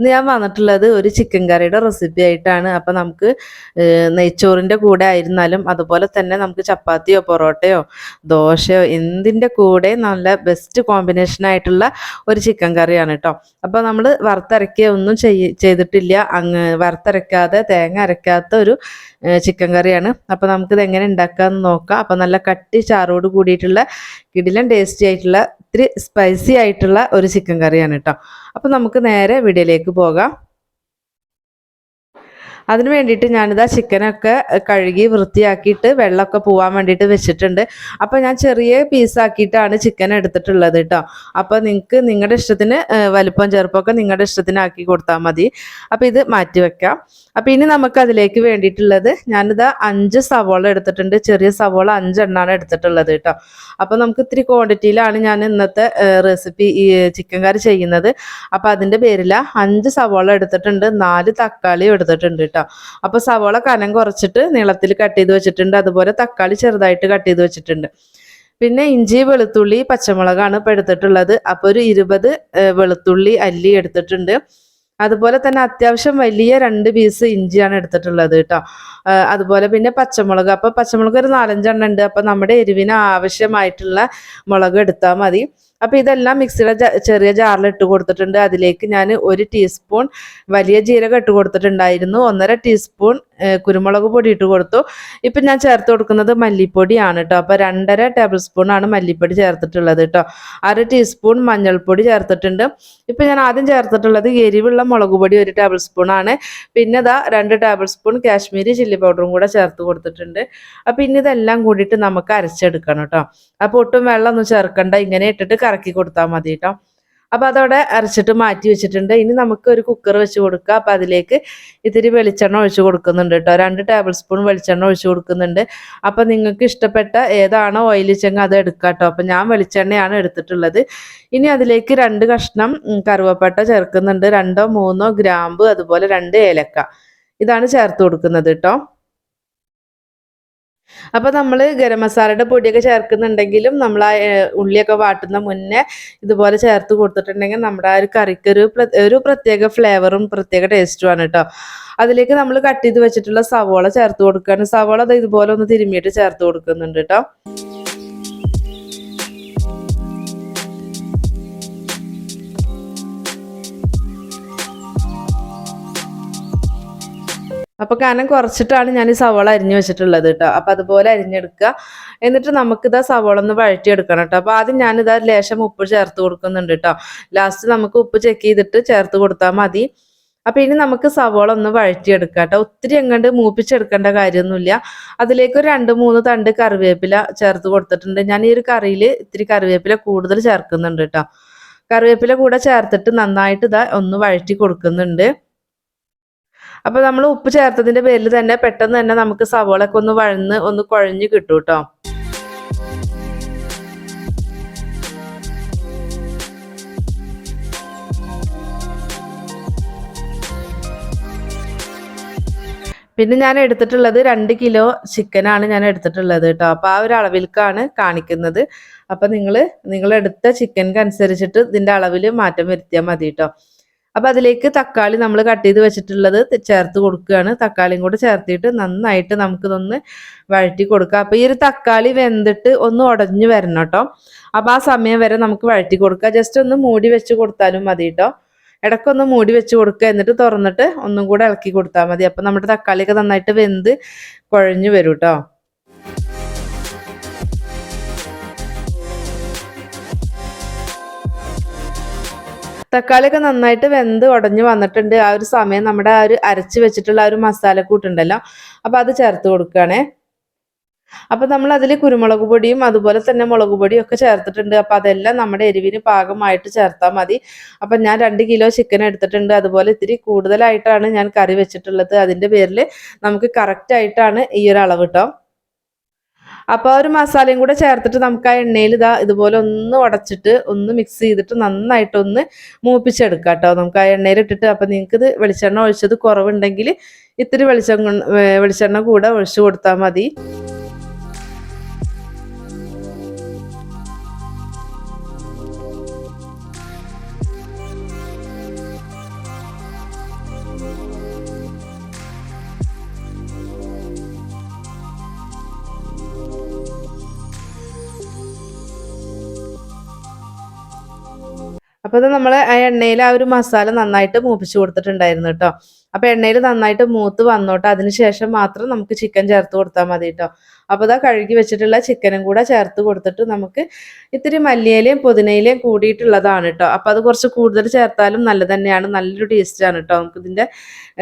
ഇന്ന് ഞാൻ വന്നിട്ടുള്ളത് ഒരു ചിക്കൻ കറിയുടെ റെസിപ്പി ആയിട്ടാണ്. അപ്പം നമുക്ക് നെയ്ച്ചോറിന്റെ കൂടെ ആയിരുന്നാലും അതുപോലെ തന്നെ നമുക്ക് ചപ്പാത്തിയോ പൊറോട്ടയോ ദോശയോ എന്തിന്റെ കൂടെ നല്ല ബെസ്റ്റ് കോമ്പിനേഷൻ ആയിട്ടുള്ള ഒരു ചിക്കൻ കറിയാണ് കേട്ടോ അപ്പോൾ നമ്മൾ വറുത്തരയ്ക്കുക ഒന്നും ചെയ്തിട്ടില്ല. അങ്ങ് വറുത്തരയ്ക്കാതെ തേങ്ങ അരയ്ക്കാത്ത ഒരു ചിക്കൻ കറിയാണ് അപ്പോൾ നമുക്കിത് എങ്ങനെ ഉണ്ടാക്കാമെന്ന് നോക്കാം. അപ്പോൾ നല്ല കട്ടി ചാറോട് കൂടിയിട്ടുള്ള കിടിലൻ ടേസ്റ്റി ആയിട്ടുള്ള ഇത്തിരി സ്പൈസി ആയിട്ടുള്ള ഒരു ചിക്കൻ കറിയാണ് കേട്ടോ അപ്പോൾ നമുക്ക് നേരെ വീഡിയോയിലേക്ക് പോകാം. അതിന് വേണ്ടിയിട്ട് ഞാനിതാ ചിക്കനൊക്കെ കഴുകി വൃത്തിയാക്കിയിട്ട് വെള്ളമൊക്കെ പോവാൻ വേണ്ടിയിട്ട് വെച്ചിട്ടുണ്ട്. അപ്പോൾ ഞാൻ ചെറിയ പീസാക്കിയിട്ടാണ് ചിക്കൻ എടുത്തിട്ടുള്ളത് കേട്ടോ. അപ്പോൾ നിങ്ങൾക്ക് നിങ്ങളുടെ ഇഷ്ടത്തിന് വലുപ്പം ചെറുപ്പമൊക്കെ നിങ്ങളുടെ ഇഷ്ടത്തിന് ആക്കി കൊടുത്താൽ മതി. അപ്പോൾ ഇത് മാറ്റി വെക്കാം. അപ്പോൾ ഇനി നമുക്ക് അതിലേക്ക് വേണ്ടിയിട്ടുള്ളത് ഞാനിതാ അഞ്ച് സവോള എടുത്തിട്ടുണ്ട്. ചെറിയ സവോള അഞ്ചെണ്ണാണ് എടുത്തിട്ടുള്ളത് കേട്ടോ. അപ്പോൾ നമുക്ക് ഇത്തിരി ക്വാണ്ടിറ്റിയിലാണ് ഞാൻ ഇന്നത്തെ റെസിപ്പി ഈ ചിക്കൻ കറി ചെയ്യുന്നത്. അപ്പോൾ അതിന്റെ പേരിലാണ് അഞ്ച് സവോള എടുത്തിട്ടുണ്ട്. നാല് തക്കാളിയും എടുത്തിട്ടുണ്ട് കേട്ടോ അപ്പോൾ സവോള കനം കുറച്ചിട്ട് നീളത്തിൽ കട്ട് ചെയ്ത് വെച്ചിട്ടുണ്ട്. അതുപോലെ തക്കാളി ചെറുതായിട്ട് കട്ട് ചെയ്ത് വെച്ചിട്ടുണ്ട്. പിന്നെ ഇഞ്ചി വെളുത്തുള്ളി പച്ചമുളകാണ് ഇപ്പോൾ എടുത്തിട്ടുള്ളത്. അപ്പോൾ ഒരു ഇരുപത് വെളുത്തുള്ളി അല്ലി എടുത്തിട്ടുണ്ട്. അതുപോലെ തന്നെ അത്യാവശ്യം വലിയ രണ്ട് പീസ് ഇഞ്ചിയാണ് എടുത്തിട്ടുള്ളത് കേട്ടോ. അതുപോലെ പിന്നെ പച്ചമുളക്. അപ്പോൾ പച്ചമുളക് ഒരു നാലഞ്ചെണ്ണം ഉണ്ട്. അപ്പോൾ നമ്മുടെ എരിവിന് ആവശ്യമായിട്ടുള്ള മുളക് എടുത്താൽ മതി. അപ്പോൾ ഇതെല്ലാം മിക്സിയുടെ ചെറിയ ജാറിൽ ഇട്ട് കൊടുത്തിട്ടുണ്ട്. അതിലേക്ക് ഞാൻ ഒരു ടീസ്പൂൺ വലിയ ജീരകം ഇട്ട് കൊടുത്തിട്ടുണ്ടായിരുന്നു. ഒന്നര ടീസ്പൂൺ കുരുമുളക് പൊടി ഇട്ട് കൊടുത്തു. ഇപ്പം ഞാൻ ചേർത്ത് കൊടുക്കുന്നത് മല്ലിപ്പൊടിയാണ് കേട്ടോ അപ്പോൾ രണ്ടര ടേബിൾ സ്പൂൺ ആണ് മല്ലിപ്പൊടി ചേർത്തിട്ടുള്ളത് കേട്ടോ അര ടീസ്പൂൺ മഞ്ഞൾപ്പൊടി ചേർത്തിട്ടുണ്ട്. ഇപ്പം ഞാൻ ആദ്യം ചേർത്തിട്ടുള്ളത് എരിവുള്ള മുളക് പൊടി ഒരു ടേബിൾ സ്പൂൺ ആണ്. പിന്നെ ഇതാ രണ്ട് ടേബിൾ സ്പൂൺ കാശ്മീരി ചില്ലി പൗഡറും കൂടെ ചേർത്ത് കൊടുത്തിട്ടുണ്ട്. അപ്പം ഇനി ഇതെല്ലാം കൂടിയിട്ട് നമുക്ക് അരച്ചെടുക്കണം കേട്ടോ അപ്പോൾ ഒട്ടും വെള്ളമൊന്നും ചേർക്കണ്ട. ഇങ്ങനെ ഇട്ടിട്ട് കറക്കി കൊടുത്താൽ മതി കേട്ടോ അപ്പോൾ അതവിടെ അരച്ചിട്ട് മാറ്റി വെച്ചിട്ടുണ്ട്. ഇനി നമുക്ക് ഒരു കുക്കർ വെച്ച് കൊടുക്കുക അപ്പോൾ അതിലേക്ക് ഇത്തിരി വെളിച്ചെണ്ണ ഒഴിച്ച് കൊടുക്കുന്നുണ്ട് കേട്ടോ. രണ്ട് ടേബിൾ സ്പൂൺ വെളിച്ചെണ്ണ ഒഴിച്ച് കൊടുക്കുന്നുണ്ട്. അപ്പോൾ നിങ്ങൾക്ക് ഇഷ്ടപ്പെട്ട ഏതാണോ ഓയിൽ ചെങ്ങ അത് എടുക്കുക കേട്ടോ. അപ്പോൾ ഞാൻ വെളിച്ചെണ്ണയാണ് എടുത്തിട്ടുള്ളത്. ഇനി അതിലേക്ക് രണ്ട് കഷ്ണം കറുവപ്പട്ട ചേർക്കുന്നുണ്ട്. രണ്ടോ മൂന്നോ ഗ്രാമ്പ് അതുപോലെ രണ്ട് ഏലക്ക. ഇതാണ് ചേർത്ത് കൊടുക്കുന്നത് കേട്ടോ. അപ്പോൾ നമ്മൾ ഗരം മസാലയുടെ പൊടിയൊക്കെ ചേർക്കുന്നുണ്ടെങ്കിലും നമ്മൾ ആ ഉള്ളിയൊക്കെ വാട്ടുന്ന മുന്നേ ഇതുപോലെ ചേർത്ത് കൊടുത്തിട്ടുണ്ടെങ്കിൽ നമ്മുടെ ആ ഒരു കറിക്ക് ഒരു ഒരു പ്രത്യേക ഫ്ലേവറും പ്രത്യേക ടേസ്റ്റുമാണ് കേട്ടോ അതിലേക്ക് നമ്മൾ കട്ട് ചെയ്ത് വെച്ചിട്ടുള്ള സവോള ചേർത്ത് കൊടുക്കുകയാണ് സവോള അത് ഇതുപോലെ ഒന്ന് തിരുമ്മിയിട്ട് ചേർത്ത് കൊടുക്കുന്നുണ്ട് കേട്ടോ അപ്പോൾ കനം കുറച്ചിട്ടാണ് ഞാൻ ഈ സവോള അരിഞ്ഞു വെച്ചിട്ടുള്ളത് കേട്ടോ അപ്പോൾ അതുപോലെ അരിഞ്ഞെടുക്കുക. എന്നിട്ട് നമുക്കിതാ സവോള ഒന്ന് വഴറ്റിയെടുക്കണം കേട്ടോ അപ്പോൾ ആദ്യം ഞാനിതാ ലേശം ഉപ്പ് ചേർത്ത് കൊടുക്കുന്നുണ്ട് കേട്ടോ ലാസ്റ്റ് നമുക്ക് ഉപ്പ് ചെക്ക് ചെയ്തിട്ട് ചേർത്ത് കൊടുത്താൽ മതി. അപ്പോൾ ഇനി നമുക്ക് സവോള ഒന്ന് വഴറ്റിയെടുക്കാം കേട്ടോ ഒത്തിരി എങ്ങാണ്ട് മൂപ്പിച്ചെടുക്കേണ്ട കാര്യമൊന്നുമില്ല. അതിലേക്ക് ഒരു രണ്ട് മൂന്ന് തണ്ട് കറിവേപ്പില ചേർത്ത് കൊടുത്തിട്ടുണ്ട്. ഞാൻ ഈ ഒരു കറിയിൽ ഇത്തിരി കറിവേപ്പില കൂടുതൽ ചേർക്കുന്നുണ്ട് കേട്ടോ കറിവേപ്പില കൂടെ ചേർത്തിട്ട് നന്നായിട്ട് ഇതാ ഒന്ന് വഴറ്റി കൊടുക്കുന്നുണ്ട്. അപ്പോൾ നമ്മൾ ഉപ്പ് ചേർത്തതിന്റെ പേരിൽ തന്നെ പെട്ടെന്ന് തന്നെ നമുക്ക് സവോളൊക്കെ ഒന്ന് വഴന്ന് ഒന്ന് കുഴഞ്ഞു കിട്ടും കേട്ടോ പിന്നെ ഞാൻ എടുത്തിട്ടുള്ളത് രണ്ട് കിലോ ചിക്കനാണ് ഞാൻ എടുത്തിട്ടുള്ളത് കേട്ടോ അപ്പോൾ ആ ഒരു അളവിൽക്കാണ് കാണിക്കുന്നത്. അപ്പോൾ നിങ്ങൾ എടുത്ത ചിക്കൻക്ക് അനുസരിച്ചിട്ട് ഇതിന്റെ അളവിൽ മാറ്റം വരുത്തിയാൽ മതി കേട്ടോ അപ്പോൾ അതിലേക്ക് തക്കാളി നമ്മൾ കട്ട് ചെയ്ത് വെച്ചിട്ടുള്ളത് ചേർത്ത് കൊടുക്കുകയാണ്. തക്കാളിയും കൂടെ ചേർത്തിട്ട് നന്നായിട്ട് നമുക്കിതൊന്ന് വഴറ്റി കൊടുക്കാം. അപ്പോൾ ഈ ഒരു തക്കാളി വെന്തിട്ട് ഒന്ന് ഉടഞ്ഞു വരണം കേട്ടോ. അപ്പോൾ ആ സമയം വരെ നമുക്ക് വഴറ്റി കൊടുക്കാം. ജസ്റ്റ് ഒന്ന് മൂടി വെച്ച് കൊടുത്താലും മതി കേട്ടോ. ഇടക്കൊന്ന് മൂടി വെച്ച് കൊടുക്കുക. എന്നിട്ട് തുറന്നിട്ട് ഒന്നും കൂടെ ഇളക്കി കൊടുത്താൽ മതി. അപ്പോൾ നമ്മുടെ തക്കാളിയൊക്കെ നന്നായിട്ട് വെന്ത് കുഴഞ്ഞു വരും കേട്ടോ. തക്കാളിയൊക്കെ നന്നായിട്ട് വെന്ത് ഉടഞ്ഞു വന്നിട്ടുണ്ട്. ആ ഒരു സമയം നമ്മുടെ ആ ഒരു അരച്ച് വെച്ചിട്ടുള്ള ആ ഒരു മസാല കൂട്ടുണ്ടല്ലോ. അപ്പോൾ അത് ചേർത്ത് കൊടുക്കുകയാണേ. അപ്പൊ നമ്മൾ അതിൽ കുരുമുളക് പൊടിയും അതുപോലെ തന്നെ മുളക് പൊടിയും ഒക്കെ ചേർത്തിട്ടുണ്ട്. അപ്പൊ അതെല്ലാം നമ്മുടെ എരിവിന് പാകമായിട്ട് ചേർത്താൽ മതി. അപ്പൊ ഞാൻ രണ്ട് കിലോ ചിക്കൻ എടുത്തിട്ടുണ്ട്. അതുപോലെ ഇത്തിരി കൂടുതലായിട്ടാണ് ഞാൻ കറി വെച്ചിട്ടുള്ളത്. അതിന്റെ പേരിൽ നമുക്ക് കറക്റ്റ് ആയിട്ടാണ് ഈ ഒരു അളവ് കേട്ടോ അപ്പോൾ ഒരു മസാലയും കൂടെ ചേർത്തിട്ട് നമുക്ക് ആ എണ്ണയിൽ ഇതാ ഇതുപോലെ ഒന്ന് ഉടച്ചിട്ട് ഒന്ന് മിക്സ് ചെയ്തിട്ട് നന്നായിട്ടൊന്ന് മൂപ്പിച്ചെടുക്കാം കേട്ടോ. നമുക്ക് ആ എണ്ണയിൽ ഇട്ടിട്ട് അപ്പം നിങ്ങൾക്ക് ഇത് വെളിച്ചെണ്ണ ഒഴിച്ചത് കുറവുണ്ടെങ്കിൽ ഇത്തിരി വെളിച്ചെണ്ണ വെളിച്ചെണ്ണ കൂടെ ഒഴിച്ചു കൊടുത്താൽ മതി. അപ്പോൾ ഇത് നമ്മൾ ആ എണ്ണയിൽ ആ ഒരു മസാല നന്നായിട്ട് മൂപ്പിച്ച് കൊടുത്തിട്ടുണ്ടായിരുന്നു കേട്ടോ. അപ്പോൾ എണ്ണയിൽ നന്നായിട്ട് മൂത്ത് വന്നോട്ടെ. അതിനുശേഷം മാത്രം നമുക്ക് ചിക്കൻ ചേർത്ത് കൊടുത്താൽ മതി കേട്ടോ. അപ്പോൾ ഇതാ കഴുകി വെച്ചിട്ടുള്ള ചിക്കനും കൂടെ ചേർത്ത് കൊടുത്തിട്ട് നമുക്ക് ഇത്തിരി മല്ലിയിലയും പുതിനയിലയും കൂടിയിട്ടുള്ളതാണ് കേട്ടോ. അപ്പോൾ അത് കുറച്ച് കൂടുതൽ ചേർത്താലും നല്ലതന്നെയാണ് നല്ലൊരു ടേസ്റ്റാണ് കേട്ടോ. നമുക്ക് ഇതിന്റെ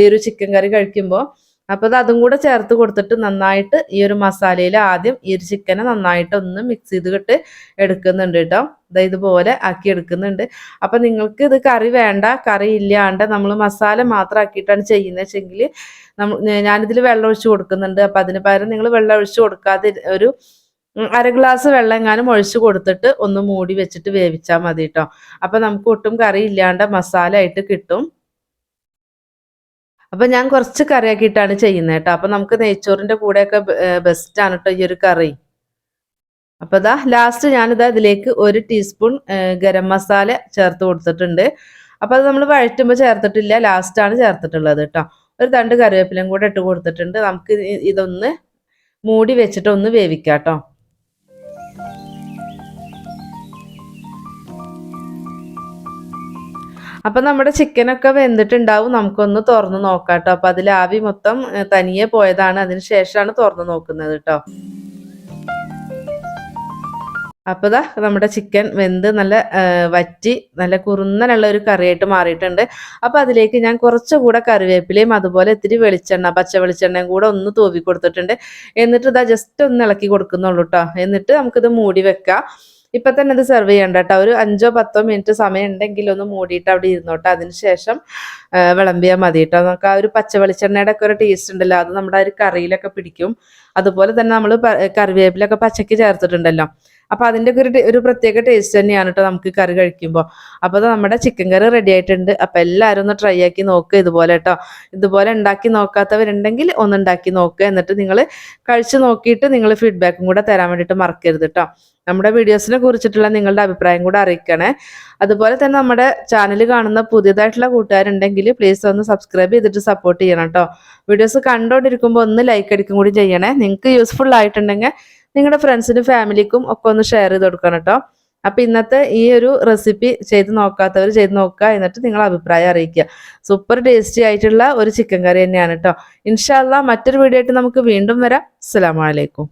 ഈ ഒരു ചിക്കൻ കറി കഴിക്കുമ്പോൾ അപ്പോൾ അത് അതും കൂടെ ചേർത്ത് കൊടുത്തിട്ട് നന്നായിട്ട് ഈ ഒരു മസാലയിൽ ആദ്യം ഈ ഒരു ചിക്കനെ നന്നായിട്ട് ഒന്ന് മിക്സ് ചെയ്തിട്ട് എടുക്കുന്നുണ്ട് കേട്ടോ. ഇതാ ഇതുപോലെ ആക്കി എടുക്കുന്നുണ്ട്. അപ്പം നിങ്ങൾക്ക് ഇത് കറി വേണ്ട കറി ഇല്ലാണ്ട് നമ്മൾ മസാല മാത്രം ആക്കിയിട്ടാണ് ചെയ്യുന്നത് വെച്ചെങ്കിൽ നമ്മൾ ഞാനിതിൽ വെള്ളം ഒഴിച്ച് കൊടുക്കുന്നുണ്ട്. അപ്പം അതിന് പകരം നിങ്ങൾ വെള്ളം ഒഴിച്ച് കൊടുക്കാതെ ഒരു അര ഗ്ലാസ് വെള്ളം എങ്ങാനും ഒഴിച്ച് കൊടുത്തിട്ട് ഒന്ന് മൂടി വെച്ചിട്ട് വേവിച്ചാൽ മതി കേട്ടോ. അപ്പം നമുക്ക് ഒട്ടും കറി ഇല്ലാണ്ട് മസാല ആയിട്ട് കിട്ടും. അപ്പൊ ഞാൻ കുറച്ച് കറിയാക്കിയിട്ടാണ് ചെയ്യുന്നത് കേട്ടോ. അപ്പൊ നമുക്ക് നെയ്ച്ചോറിന്റെ കൂടെയൊക്കെ ആണ് കേട്ടോ ഈ ഒരു കറി. അപ്പൊ ഇതാ ലാസ്റ്റ് ഞാനിതാ ഇതിലേക്ക് ഒരു ടീസ്പൂൺ ഗരം മസാല ചേർത്ത് കൊടുത്തിട്ടുണ്ട്. അപ്പൊ അത് നമ്മൾ വഴറ്റുമ്പോൾ ചേർത്തിട്ടില്ല ലാസ്റ്റ് ആണ് ചേർത്തിട്ടുള്ളത് കേട്ടോ. ഒരു തണ്ട് കറിവേപ്പിലയും കൂടെ ഇട്ട് കൊടുത്തിട്ടുണ്ട്. നമുക്ക് ഇതൊന്ന് മൂടി വെച്ചിട്ട് ഒന്ന് വേവിക്കാം കേട്ടോ. അപ്പം നമ്മുടെ ചിക്കനൊക്കെ വെന്തിട്ടുണ്ടാവും. നമുക്കൊന്ന് തുറന്ന് നോക്കാം കേട്ടോ. അപ്പം അതിൽ ആവി മൊത്തം തനിയെ പോയതാണ്. അതിന് ശേഷമാണ് തുറന്ന് നോക്കുന്നത് കേട്ടോ. അപ്പോൾ ഇതാ നമ്മുടെ ചിക്കൻ വെന്ത് നല്ല വറ്റി നല്ല കുറുന്നനുള്ള ഒരു കറിയായിട്ട് മാറിയിട്ടുണ്ട്. അപ്പോൾ അതിലേക്ക് ഞാൻ കുറച്ചുകൂടെ കറിവേപ്പിലയും അതുപോലെ ഇത്തിരി വെളിച്ചെണ്ണ പച്ച വെളിച്ചെണ്ണയും കൂടെ ഒന്ന് തൂവി കൊടുത്തിട്ടുണ്ട് എന്നിട്ട് ഇതാ ജസ്റ്റ് ഒന്ന് ഇളക്കി കൊടുക്കുന്നുള്ളൂ കേട്ടോ. എന്നിട്ട് നമുക്കിത് മൂടി വെക്കാം. ഇപ്പൊ തന്നെ ഇത് സെർവ് ചെയ്യണ്ട കേട്ടോ. ഒരു അഞ്ചോ പത്തോ മിനിറ്റ് സമയം ഉണ്ടെങ്കിൽ ഒന്ന് മൂടിയിട്ട് അവിടെ ഇരുന്നോട്ടെ. അതിനുശേഷം വിളമ്പിയാൽ മതി കേട്ടോ. നമുക്ക് ആ ഒരു പച്ച വെളിച്ചെണ്ണയുടെ ഒക്കെ ഒരു ടേസ്റ്റ് ഉണ്ടല്ലോ. അത് നമ്മുടെ ആ ഒരു കറിയിലൊക്കെ പിടിക്കും. അതുപോലെ തന്നെ നമ്മൾ കറിവേപ്പിലൊക്കെ പച്ചക്ക് ചേർത്തിട്ടുണ്ടല്ലോ. അപ്പൊ അതിന്റെ ഒരു ഒരു പ്രത്യേക ടേസ്റ്റ് തന്നെയാണ് കേട്ടോ നമുക്ക് കറി കഴിക്കുമ്പോൾ അപ്പോൾ നമ്മുടെ ചിക്കൻ കറി റെഡി ആയിട്ടുണ്ട്. അപ്പൊ എല്ലാവരും ഒന്ന് ട്രൈ ആക്കി നോക്കുക ഇതുപോലെ കേട്ടോ ഇതുപോലെ ഉണ്ടാക്കി നോക്കാത്തവരുണ്ടെങ്കിൽ ഒന്ന് ഉണ്ടാക്കി നോക്കുക എന്നിട്ട് നിങ്ങൾ കഴിച്ചു നോക്കിയിട്ട് നിങ്ങൾ ഫീഡ്ബാക്കും കൂടെ തരാൻ വേണ്ടിയിട്ട് മറക്കരുത് കേട്ടോ നമ്മുടെ വീഡിയോസിനെ കുറിച്ചിട്ടുള്ള നിങ്ങളുടെ അഭിപ്രായം കൂടെ അറിയിക്കണേ. അതുപോലെ തന്നെ നമ്മുടെ ചാനൽ കാണുന്ന പുതിയതായിട്ടുള്ള കൂട്ടുകാരുണ്ടെങ്കിൽ പ്ലീസ് ഒന്ന് സബ്സ്ക്രൈബ് ചെയ്തിട്ട് സപ്പോർട്ട് ചെയ്യണം കേട്ടോ വീഡിയോസ് കണ്ടുകൊണ്ടിരിക്കുമ്പോൾ ഒന്ന് ലൈക്ക് അടിക്കും കൂടി ചെയ്യണേ. നിങ്ങൾക്ക് യൂസ്ഫുൾ ആയിട്ടുണ്ടെങ്കിൽ നിങ്ങളുടെ ഫ്രണ്ട്സിനും ഫാമിലിക്കും ഒക്കെ ഒന്ന് ഷെയർ ചെയ്ത് കൊടുക്കണം കേട്ടോ അപ്പം ഇന്നത്തെ ഈ ഒരു റെസിപ്പി ചെയ്ത് നോക്കാത്തവർ ചെയ്ത് നോക്കുക എന്നിട്ട് നിങ്ങൾ അഭിപ്രായം അറിയിക്കുക. സൂപ്പർ ടേസ്റ്റി ആയിട്ടുള്ള ഒരു ചിക്കൻ കറി തന്നെയാണ് കേട്ടോ ഇൻഷാല്ല മറ്റൊരു വീഡിയോ ആയിട്ട് നമുക്ക് വീണ്ടും വരാം. അസ്സാം വലൈക്കും